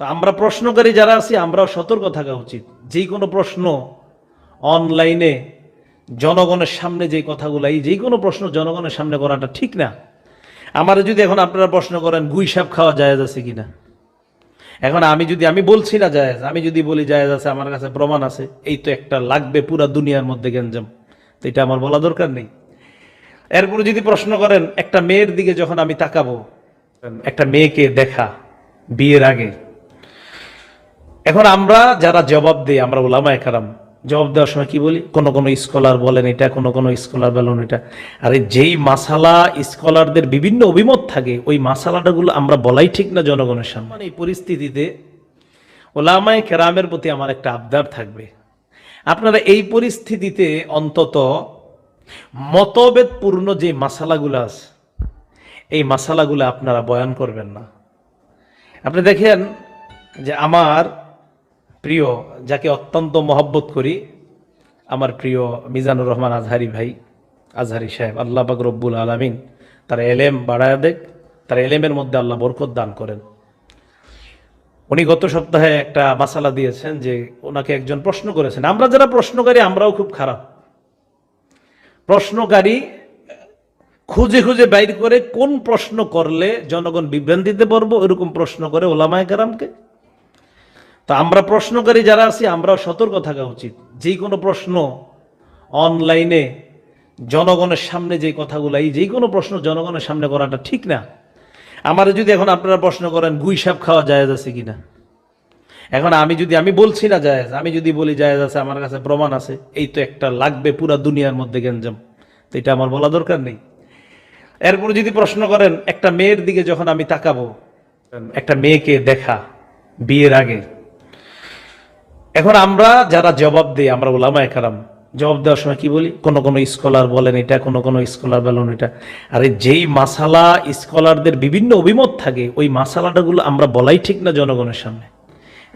তো আমরা প্রশ্নকারী যারা আছি, আমরাও সতর্ক থাকা উচিত। যে কোনো প্রশ্ন অনলাইনে জনগণের সামনে যে কথাগুলো, এই যে কোনো প্রশ্ন জনগণের সামনে করাটা ঠিক না। আমার যদি এখন আপনারা প্রশ্ন করেন, গুই সাপ খাওয়া জায়েজ আছে কিনা? এখন আমি যদি, আমি বলছি না জায়েজ, আমি যদি বলি জায়েজ আছে, আমার কাছে প্রমাণ আছে, এই তো একটা লাগবে পুরা দুনিয়ার মধ্যে গেঞ্জাম তো এটা আমার বলা দরকার নেই। এরপরে যদি প্রশ্ন করেন, একটা মেয়ের দিকে যখন আমি তাকাবো, একটা মেয়েকে দেখা, বিয়ের আগে এখন আমরা যারা জবাব দিই, আমরা ওলামায় কারাম, জবাব দেওয়ার সময় কি বলি? কোন কোন স্কলার বলেন এটা, কোন কোন স্কলার বলেন এটা আরে যেই মাসালা স্কলারদের বিভিন্ন অভিমত থাকে, ওই মাসালাটাগুলো আমরা বলাই ঠিক না জনগণের সামনে। মানে এই পরিস্থিতিতে ওলামায় কেরামের প্রতি আমার একটা আবদার থাকবে। আপনারা এই পরিস্থিতিতে অন্তত মতভেদপূর্ণ যে মাসালাগুলো আছে, এই মাসালাগুলো আপনারা বয়ান করবেন না। আপনি দেখেন যে আমার প্রিয়, যাকে অত্যন্ত মহব্বত করি, আমার প্রিয় মিজানুর রহমান আজহারি ভাই, আজহারি সাহেব, আল্লাহ পাক রব্বুল আলমিন তার এলেম বাড়ায় দেখ, তার এলেমের মধ্যে আল্লাহ বরকত দান করেন। উনি গত সপ্তাহে একটা মাসালা দিয়েছেন যে ওনাকে একজন প্রশ্ন করেছেন। আমরা যারা প্রশ্নকারী, আমরাও খুব খারাপ। প্রশ্নকারী খুঁজে খুঁজে বাইর করে কোন প্রশ্ন করলে জনগণ বিভ্রান্তিতে পড়ব, এরকম প্রশ্ন করে ওলামায় কারামকে তো আমরা প্রশ্নকারী যারা আছি, আমরাও সতর্ক থাকা উচিত। যে কোনো প্রশ্ন অনলাইনে জনগণের সামনে যে কথাগুলো, এই যে কোনো প্রশ্ন জনগণের সামনে করাটা ঠিক না। আমার যদি এখন আপনারা প্রশ্ন করেন, গুই সাপ খাওয়া জায়েজ আছে কিনা? এখন আমি যদি, আমি বলছি না জায়েজ, আমি যদি বলি জায়েজ আছে, আমার কাছে প্রমাণ আছে, এই তো একটা লাগবে পুরা দুনিয়ার মধ্যে গেঞ্জাম তো এটা আমার বলা দরকার নেই। এরপরে যদি প্রশ্ন করেন, একটা মেয়ের দিকে যখন আমি তাকাবো, একটা মেয়েকে দেখা, বিয়ের আগে এখন আমরা যারা জবাব দিই, আমরা ওলামায় কারাম জবাব দেওয়ার সময় কি বলি? কোন কোনো স্কলার বলেন এটা, কোন কোনো স্কলার বলেন এটা আরে যেই মাসালা স্কলারদের বিভিন্ন অভিমত থাকে, ওই মাসালাটাগুলো আমরা বলাই ঠিক না জনগণের সামনে।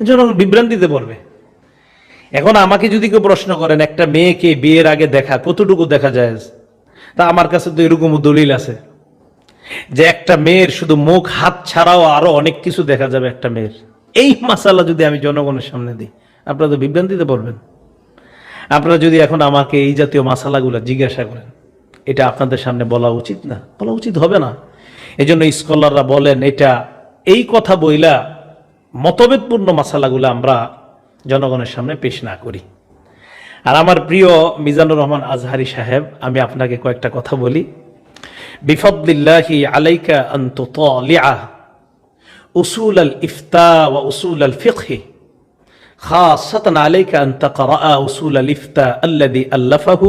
জনগণ বিভ্রান্তিতে পড়বে। এখন আমাকে যদি কেউ প্রশ্ন করেন, একটা মেয়েকে বিয়ের আগে দেখা, কতটুকু দেখা যায়? তা আমার কাছে তো এরকম দলিল আছে। যে একটা মেয়ের শুধু মুখ, হাত ছাড়াও আরও অনেক কিছু দেখা যাবে একটা মেয়ের। এই মাসালা যদি আমি জনগণের সামনে দিই আপনারা তো বিভ্রান্তিতে পড়বেন। আপনারা যদি এখন আমাকে এই জাতীয় মাসালাগুলো জিজ্ঞাসা করেন, এটা আপনাদের সামনে বলা উচিত না? বলা উচিত হবে না। এই জন্য স্কলাররা বলেন, এটা এই কথা বইলা মতভেদপূর্ণ মাসালাগুলো আমরা জনগণের সামনে পেশ না করি। আর আমার প্রিয় মিজানুর রহমান আজহারি সাহেব, আমি আপনাকে কয়েকটা কথা বলি। বিফদলিল্লাহি আলাইকা আন তুতালিআ উসুল আল ইফতা ওয়া উসুল আল ফিকহি। خاصة عليك أن تقرأ أصول الإفتاء الذي ألفه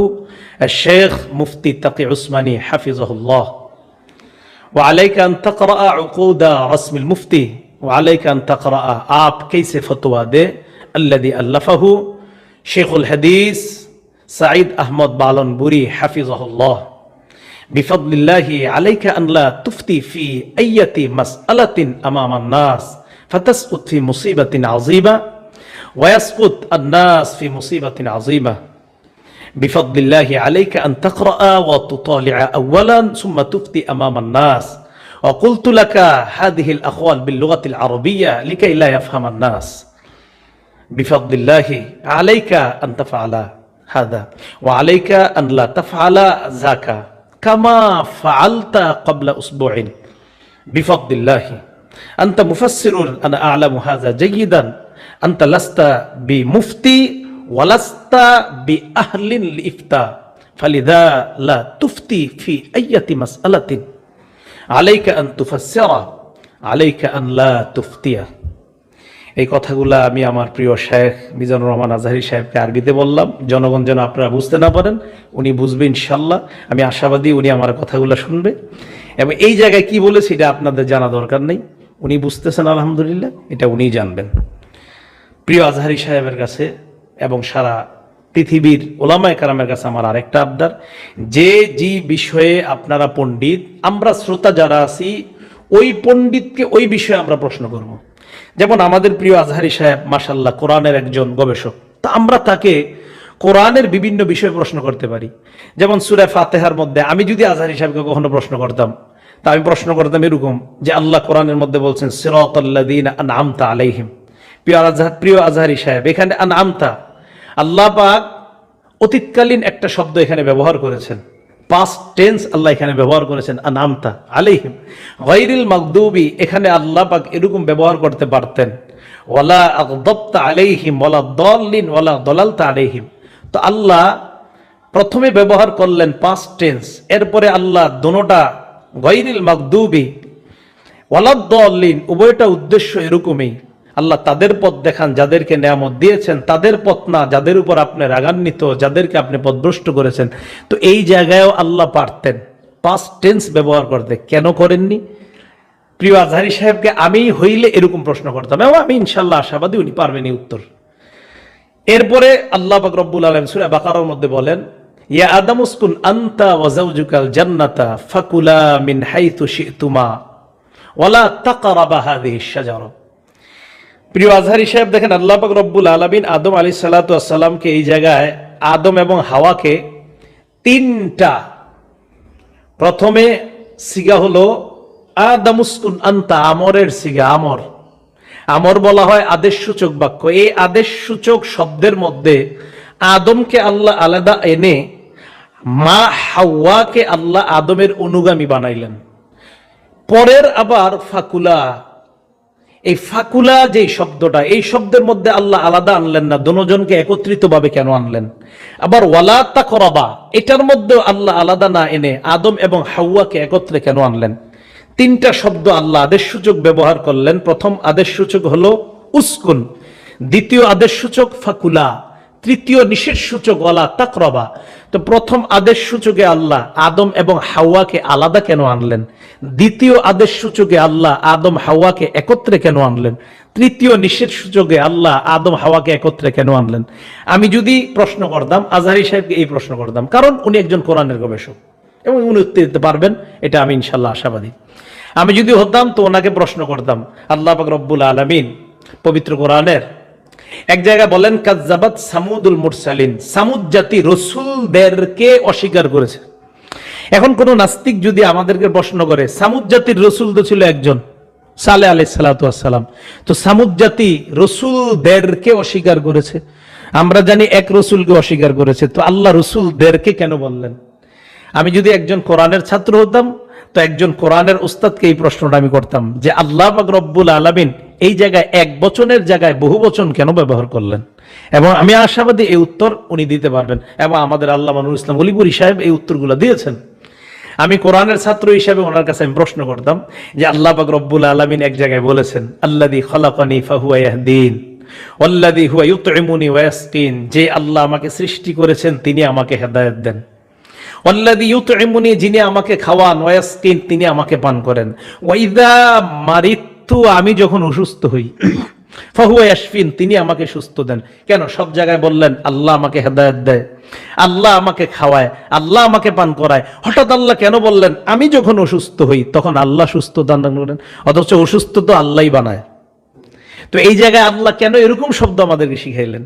الشيخ مفتي تقي عثماني حفظه الله. وعليك أن تقرأ عقود رسم المفتي وعليك أن تقرأ آب كيس فتوى ده الذي ألفه شيخ الحديث سعيد أحمد بالنبوري حفظه الله. بفضل الله عليك أن لا تفتي في أي مسألة أمام الناس فتسقط في مصيبة عظيمة. ويسقط الناس في مصيبة عظيمة. بفضل الله عليك أن تقرأ وتطالع أولا ثم تفتي أمام الناس. وقلت لك هذه الأقوال باللغة العربية لكي لا يفهم الناس. بفضل الله عليك أن تفعل هذا وعليك أن لا تفعل ذاك كما فعلت قبل أسبوع بفضل الله. أنت مفسر أنا أعلم هذا جيدا. আন্তা বি মুফতি ওয়ালাস্তা বি আহলিন আলাইকা আলাইকা আন তুফতিয়া। এই কথাগুলো আমি আমার প্রিয় শেখ মিজানুর রহমান আজহারি সাহেবকে আরবিতে বললাম। জনগণ যেন আপনারা বুঝতে না পারেন, উনি বুঝবে ইনশাল্লাহ আমি আশাবাদী উনি আমার কথাগুলো শুনবে। এবং এই জায়গায় কি বলেছে, এটা আপনাদের জানা দরকার নেই। উনি বুঝতেছেন, আলহামদুলিল্লাহ, এটা উনি জানবেন। প্রিয় আজহারি সাহেবের কাছে এবং সারা পৃথিবীর ওলামায় কারামের কাছে আমার আরেকটা আবদার। যে যে বিষয়ে আপনারা পণ্ডিত, আমরা শ্রোতা যারা আছি, ওই পণ্ডিতকে ওই বিষয়ে আমরা প্রশ্ন করব। যেমন আমাদের প্রিয় আজহারি সাহেব মাসাল্লাহ কোরআনের একজন গবেষক। তা আমরা তাকে কোরআনের বিভিন্ন বিষয়ে প্রশ্ন করতে পারি। যেমন সুরে ফাতেহার মধ্যে, আমি যদি আজহারি সাহেবকে কখনো প্রশ্ন করতাম, তা আমি প্রশ্ন করতাম এরকম যে আল্লাহ কোরআনের মধ্যে বলছেন, সিরাতাল্লাযীনা আনআমতা আলাইহিম। প্রিয় আজহার প্রিয় আজহারি সাহেব, এখানে আনআমতা। আল্লাহ পাক অতীতকালীন একটা শব্দ এখানে ব্যবহার করেছেন। পাস্ট টেন্স আল্লাহ এখানে ব্যবহার করেছেন আনামতা আলাইহিম। গায়রিল মাগদুবি, এখানে আল্লাহ পাক এরকম ব্যবহার করতে পারতেন। ওয়ালা আগদাবতা আলাইহিম, ওয়ালা দল্লিন, ওয়ালা দলালতা আলাইহিম। তো আল্লাহ প্রথমে ব্যবহার করলেন পাস্ট টেন্স এরপরে আল্লাহ দোনোটা গায়রিল মাগদুবি ওয়ালাদ্দলিন উভয়টা উদ্দেশ্য এরকমই। আল্লাহ তাদের পথ দেখান, যাদেরকে নিয়ামত দিয়েছেন, তাদের পথ না, যাদের উপর আপনি রাগান্বিত, যাদেরকে আপনি পথভ্রষ্ট করেছেন। তো এই জায়গায়ও আল্লাহ পারতেন। পাস্ট টেন্স ব্যবহার করতে। কেন করেননি? প্রিয় আজহারি সাহেবকে আমি হইলে এরকম প্রশ্ন করতাম এবং আমি ইনশাল্লাহ আশাবাদী উনি পারবেন উত্তর। এরপরে আল্লাহ পাক রব্বুল আলম সুরা বাকারার মধ্যে বলেন, ইয়া জান্নাতা ফাকুলা মিন হাইতু শিতুমা ওয়ালা তাকারাবা শাজারা। প্রিয় আজহারি সাহেব, দেখেন আল্লাহ পাক রব্বুল আলামিন আদম আলী সাল্লাতামকে এই জায়গায় আদম এবং হাওয়াকে তিনটা, প্রথমে সিগা হলো আদামুসকুন আন্তা, আমরের সিগা, আমর। আমর বলা হয় আদেশ সূচক বাক্য। এই আদেশ সূচক শব্দের মধ্যে আদমকে আল্লাহ আলাদা এনে মা হাওয়াকে আল্লাহ আদমের অনুগামী বানাইলেন। পরের আবার ফাকুলা এই ফাকুলা যে শব্দটা, এই শব্দের মধ্যে আল্লাহ আলাদা আনলেন না, দুজনকে একত্রিত ভাবে কেন আনলেন? আবার ওয়ালাত্তা করাবা এটার মধ্যে আল্লাহ আলাদা না এনে আদম এবং হাওয়াকে একত্রে কেন আনলেন? তিনটা শব্দ আল্লাহ আদেশ সূচক ব্যবহার করলেন। প্রথম আদেশ সূচক হলো উস্কুন, দ্বিতীয় আদেশ সূচক ফাকুলা। তৃতীয় নিষেধ সূচক ওয়ালা তাকরবা। তো প্রথম আদেশ সূচকে আল্লাহ, আদম এবং হাওয়াকে আলাদা কেন আনলেন? দ্বিতীয় আদেশ সূচকে আল্লাহ, আদম, হাওয়াকে একত্রে কেন আনলেন? তৃতীয় নিষেধ সূচকে আল্লাহ, আদম, হাওয়াকে একত্রে কেন আনলেন? আমি যদি প্রশ্ন করতাম, আজহারি সাহেবকে এই প্রশ্ন করতাম, কারণ উনি একজন কোরআনের গবেষক এবং উনি উত্তর দিতে পারবেন, এটা আমি ইনশাল্লাহ আশাবাদী। আমি যদি হতাম তো ওনাকে প্রশ্ন করতাম, আল্লাহ রব্বুল আলমিন পবিত্র কোরআনের এক জায়গায় বলেন কাজ্জাবাত সামুদুল মুরসালিন। সামুদ জাতি রসুলদেরকে অস্বীকার করেছে। এখন কোন নাস্তিক যদি আমাদেরকে প্রশ্ন করে, সামুদ জাতির রসুল তো ছিল একজন? সালে আলাই সালাতাম তো সামুদ জাতি রসুলদেরকে অস্বীকার করেছে। আমরা জানি এক রসুলকে অস্বীকার করেছে। তো আল্লাহ রসুলদেরকে কেন বললেন? আমি যদি একজন কোরআনের ছাত্র হতাম, তো একজন কোরআনের উস্তাদকে এই প্রশ্নটা আমি করতাম যে, আল্লাহ রব্বুল আলমিন এই জায়গায় এক বচনের জায়গায় বহু বচন কেন ব্যবহার করলেন? এবং আমি আশাবাদী এই উত্তর উনি দিতে পারবেন। এবং আমাদের আল্লাহ মানুল ইসলাম অলিপুরি সাহেব এই উত্তরগুলো দিয়েছেন। আমি কোরআনের ছাত্র হিসাবে ওনার কাছে আমি প্রশ্ন করতাম যে আল্লাহ পাক রব্বুল আলমিন এক জায়গায় বলেছেন আল্লাদি খলাকানি ফাহুয়াহদিন ওল্লাদি হুয়া ইউতইমুনি ওয়াসকিন যে আল্লাহ আমাকে সৃষ্টি করেছেন, তিনি আমাকে হেদায়ত দেন। ওয়াল্লাদি ইউতইমুনি যিনি আমাকে খাওয়ান ওয়াসকিন তিনি আমাকে পান করেন। ওয়াইদা মারিতু আমি যখন অসুস্থ হই, ফাহুয়া তিনি আমাকে সুস্থ দেন। কেন? সব জায়গায় বললেন, আল্লাহ আমাকে হেদায়েত দেয়, আল্লাহ আমাকে খাওয়ায়, আল্লাহ আমাকে পান করায়। হঠাৎ আল্লাহ কেন বললেন, আমি যখন অসুস্থ হই, তখন আল্লাহ সুস্থ দান করেন। অথচ অসুস্থ তো আল্লাহই বানায়। তো এই জায়গায় আল্লাহ কেন এরকম শব্দ আমাদেরকে শিখাইলেন?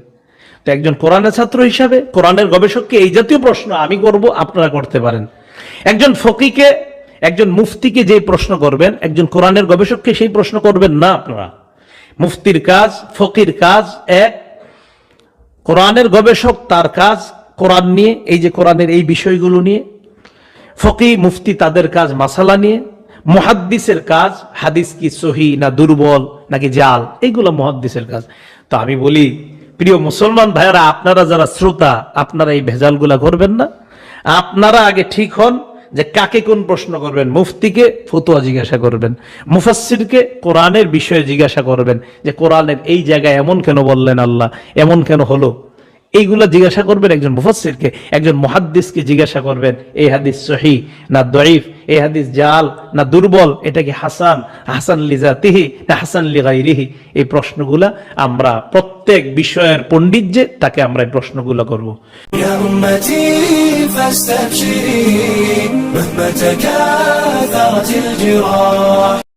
তো একজন কোরআনের ছাত্র হিসাবে, কোরআনের গবেষককে এই জাতীয় প্রশ্ন আমি করব, আপনারা করতে পারেন। একজন ফকিকে একজন মুফতিকে যে প্রশ্ন করবেন, একজন কোরআনের গবেষককে সেই প্রশ্ন করবেন না আপনারা। মুফতির কাজ, ফকির কাজ, এক, কোরআনের গবেষক তার কাজ, কোরআন নিয়ে, এই যে কোরআনের এই বিষয়গুলো নিয়ে ফকি মুফতি তাদের কাজ, মাসালা নিয়ে, মহাদ্দিসের কাজ, হাদিস কি সহি না দুর্বল নাকি জাল, এইগুলো মহাদ্দিসের কাজ। তো আমি বলি, প্রিয় মুসলমান ভাইয়েরা, আপনারা যারা শ্রোতা, আপনারা এই ভেজালগুলা করবেন না। আপনারা আগে ঠিক হন যে কাকে কোন প্রশ্ন করবেন? মুফতিকে ফতুয়া জিজ্ঞাসা করবেন। মুফাসিরকে কোরআনের বিষয়ে জিজ্ঞাসা করবেন যে, কোরআনের এই জায়গায় এমন কেন বললেন আল্লাহ? এমন কেন হলো? এইগুলা জিজ্ঞাসা করবেন একজন মুফাসিরকে একজন মহাদ্দিসকে জিজ্ঞাসা করবেন, এই হাদিস সহি না দরিফ এই হাদিস জাল না দুর্বল? এটা কি হাসান? হাসান লিজাতিহি না হাসান লিগাইরিহি এই প্রশ্নগুলা আমরা প্রত্যেক বিষয়ের পণ্ডিত যে, তাকে আমরা এই প্রশ্নগুলো করব। فاستبشري مهما تكاثرت الجراح.